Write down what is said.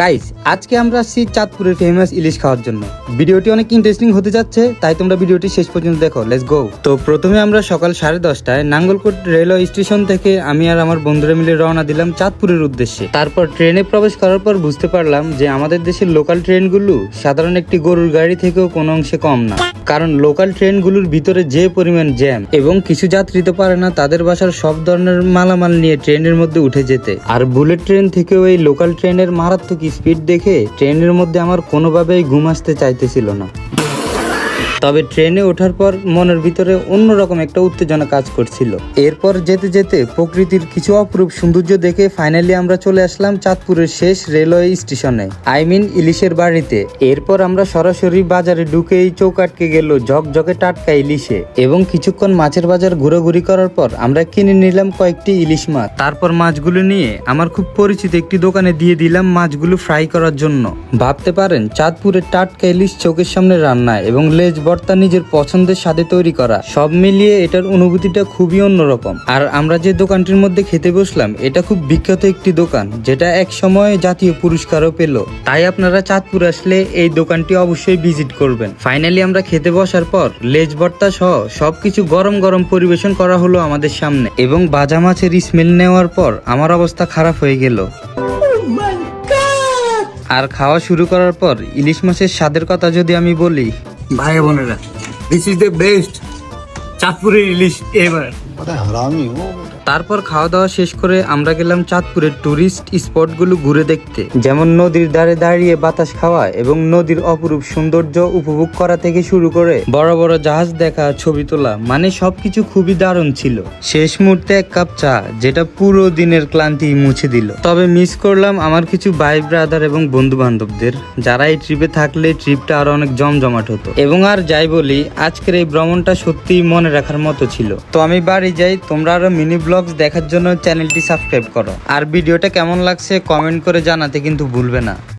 Guys আজকে আমরা আসছি চাঁদপুরের ফেমাস ইলিশ খাওয়ার জন্য। ভিডিওটি অনেক ইন্টারেস্টিং হতে যাচ্ছে, তাই তোমরা ভিডিওটি শেষ পর্যন্ত দেখো। লেস গো তো প্রথমে আমরা সকাল সাড়ে দশটায় নাঙ্গলকোট রেলওয়ে স্টেশন থেকে আমি আর আমার বন্ধুরা মিলে রওনা দিলাম চাঁদপুরের উদ্দেশ্যে। তারপর ট্রেনে প্রবেশ করার পর বুঝতে পারলাম যে আমাদের দেশের লোকাল ট্রেনগুলো সাধারণ একটি গরুর গাড়ি থেকেও কোনো অংশে কম না। কারণ লোকাল ট্রেনগুলোর ভিতরে যে পরিমাণ জ্যাম এবং কিছু যাত্রী তো পারে না, তাদের বাসার সব ধরনের মালামাল নিয়ে ট্রেনের মধ্যে উঠে যেতে। আর বুলেট ট্রেন থেকেও এই লোকাল ট্রেনের মারাত্মক স্পিড দেখে ট্রেনের মধ্যে আমার কোনোভাবেই ঘুম আসতে চাইতেছিল না। তবে ট্রেনে ওঠার পর মনের ভিতরে অন্যরকম একটা উত্তেজনা কাজ করছিল। এরপর যেতে যেতে প্রকৃতির কিছু অপরূপ সৌন্দর্য দেখে ফাইনালি আমরা চলে আসলাম চাঁদপুরের শেষ রেলওয়ে স্টেশনে। আই মিন ইলিশের বাড়িতে। এরপর আমরা সরাসরি বাজারে ঢুকেই চৌক আটকে গেল ঝকঝকে টাটকা ইলিশে। এবং কিছুক্ষণ মাছের বাজার ঘোরাঘুরি করার পর আমরা কিনে নিলাম কয়েকটি ইলিশ মাছ। তারপর মাছগুলো নিয়ে আমার খুব পরিচিত একটি দোকানে দিয়ে দিলাম মাছগুলো ফ্রাই করার জন্য। ভাবতে পারেন, চাঁদপুরের টাটকা ইলিশ চোখের সামনে রান্না এবং লেজ ভর্তা নিজের পছন্দের স্বাদে তৈরি করা। সব মিলিয়ে এটার অনুভূতিটা খুবই অন্যরকম। আর আমরা যে দোকানটির মধ্যে খেতে বসলাম এটা খুব বিখ্যাত একটি দোকান যেটা এক সময় জাতীয় পুরস্কারও পেল। তাই আপনারা চাঁদপুর আসলে এই দোকানটি অবশ্যই ভিজিট করবেন। ফাইনালি আমরা খেতে বসার পর লেজ ভর্তা সহ সবকিছু গরম গরম পরিবেশন করা হলো আমাদের সামনে। এবং বাজা মাছের স্মেল নেওয়ার পর আমার অবস্থা খারাপ হয়ে গেল। আর খাওয়া শুরু করার পর ইলিশ মাছের স্বাদের কথা যদি আমি বলি ভাই বোনেরা দিস ইজ দ্য বেস্ট চাঁদপুরের ইলিশ এবার হারামি ও তারপর খাওয়া দাওয়া শেষ করে আমরা গেলাম চাঁদপুরের টুরিস্ট স্পটগুলো ঘুরে দেখতে। যেমন নদীর ধারে দাঁড়িয়ে বাতাস খাওয়া এবং নদীর অপরূপ সৌন্দর্য উপভোগ করা থেকে শুরু করে বড় বড় জাহাজ দেখা, ছবি তোলা মানে সবকিছু খুবই দারুণ ছিল। শেষ মুহূর্তে এক কাপ চা, যেটা পুরো দিনের ক্লান্তি মুছে দিল। তবে মিস করলাম আমার কিছু ভাই ব্রাদার এবং বন্ধু বান্ধবদের যারা এই ট্রিপে থাকলে ট্রিপটা আরও অনেক জমজমাট হতো। এবং আর যাই বলি, আজকের এই ভ্রমণটা সত্যিই মনে রাখার মতো ছিল। তো আমি বাড়ি যাই, তোমরা আরও মিনি ব্লগস দেখার জন্য চ্যানেলটি সাবস্ক্রাইব করো। আর ভিডিওটা কেমন লাগছে কমেন্ট করে জানাতে কিন্তু ভুলবে না।